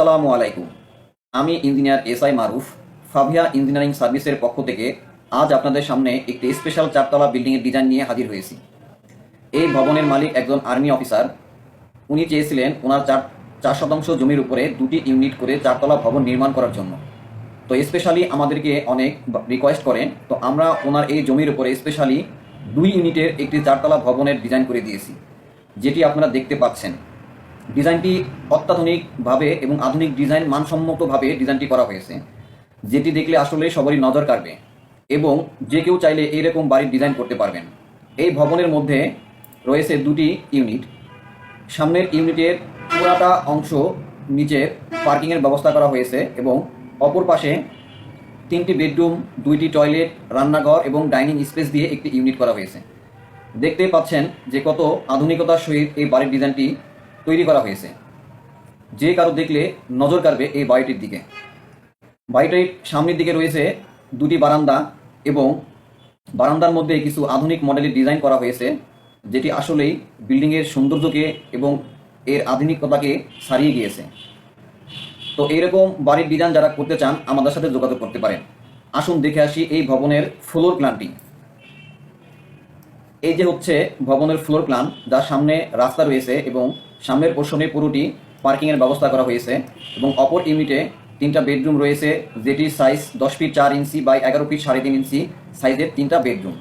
আসসালামু আলাইকুম। আমি ইঞ্জিনিয়ার এস আই মারুফ। ফাভিয়া ইঞ্জিনিয়ারিং সার্ভিসের পক্ষ থেকে আজ আপনাদের সামনে একটি স্পেশাল চারতলা বিল্ডিংয়ের ডিজাইন নিয়ে হাজির হয়েছি। এই ভবনের মালিক একজন আর্মি অফিসার। উনি চেয়েছিলেন ওনার চার চার শতাংশ জমির উপরে দুটি ইউনিট করে চারতলা ভবন নির্মাণ করার জন্য। তো স্পেশালি আমাদেরকে অনেক রিকোয়েস্ট করেন। তো আমরা ওনার এই জমির উপরে স্পেশালি দুই ইউনিটের একটি চারতলা ভবনের ডিজাইন করে দিয়েছি, যেটি আপনারা দেখতে পাচ্ছেন। ডিজাইনটি অত্যাধুনিকভাবে এবং আধুনিক ডিজাইন মানসম্মতভাবে ডিজাইনটি করা হয়েছে, যেটি দেখলে আসলে সবারই নজর কাড়বে এবং যে কেউ চাইলে এইরকম বাড়ির ডিজাইন করতে পারবেন। এই ভবনের মধ্যে রয়েছে দুটি ইউনিট। সামনের ইউনিটের পুরাটা অংশ নিচের পার্কিংয়ের ব্যবস্থা করা হয়েছে এবং অপর পাশে তিনটি বেডরুম, দুইটি টয়লেট, রান্নাঘর এবং ডাইনিং স্পেস দিয়ে একটি ইউনিট করা হয়েছে। দেখতে পাচ্ছেন যে কত আধুনিকতার সহিত এই বাড়ির ডিজাইনটি তৈরি করা হয়েছে। যে কারও দেখলে নজর কাড়বে এই বাড়িটির দিকে। বাড়িটির সামনের দিকে রয়েছে দুটি বারান্দা এবং বারান্দার মধ্যে কিছু আধুনিক মডেলের ডিজাইন করা হয়েছে, যেটি আসলেই বিল্ডিংয়ের সৌন্দর্যকে এবং এর আধুনিকতাকে ছাড়িয়ে গিয়েছে। তো এইরকম বাড়ির ডিজাইন যারা করতে চান, আমাদের সাথে যোগাযোগ করতে পারেন। আসুন দেখে আসি এই ভবনের ফ্লোর প্ল্যানটি এই যে হচ্ছে ভবনের ফ্লোর প্ল্যান যার সামনে রাস্তা রয়েছে এবং সামনের পোর্শনে পুরোটি পার্কিংয়ের ব্যবস্থা করা হয়েছে এবং অপর ইউনিটে তিনটা বেডরুম রয়েছে, যেটি সাইজ দশ ফিট চার ইঞ্চি বাই এগারো ফিট সাড়ে তিন ইঞ্চি সাইজের তিনটা বেডরুম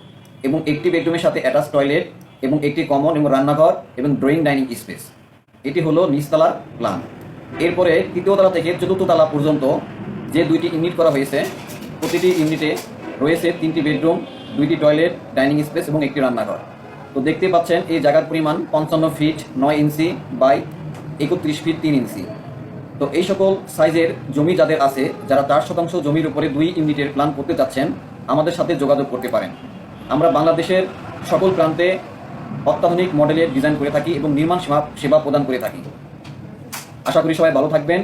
এবং একটি বেডরুমের সাথে অ্যাটাচ টয়লেট এবং একটি কমন এবং রান্নাঘর এবং ড্রয়িং ডাইনিং স্পেস এটি হলো নিচতলার প্ল্যান এরপরে তৃতীয় তলা থেকে চতুর্থ তলা পর্যন্ত যে দুইটি ইউনিট করা হয়েছে, প্রতিটি ইউনিটে রয়েছে তিনটি বেডরুম, দুইটি টয়লেট, ডাইনিং স্পেস এবং একটি রান্নাঘর। তো দেখতে পাচ্ছেন এই জায়গার পরিমাণ পঞ্চান্ন ফিট, নয় ইঞ্চি বাই একত্রিশ ফিট, তিন ইঞ্চি। তো এই সকল সাইজের জমি যাদের আছে, যারা চার শতাংশ জমির উপরে দুই ইউনিটের প্ল্যান করতে চাচ্ছেন, আমাদের সাথে যোগাযোগ করতে পারেন। আমরা বাংলাদেশের সকল প্রান্তে অত্যাধুনিক মডেলের ডিজাইন করে থাকি এবং নির্মাণ সেবা প্রদান করে থাকি। আশা করি সবাই ভালো থাকবেন।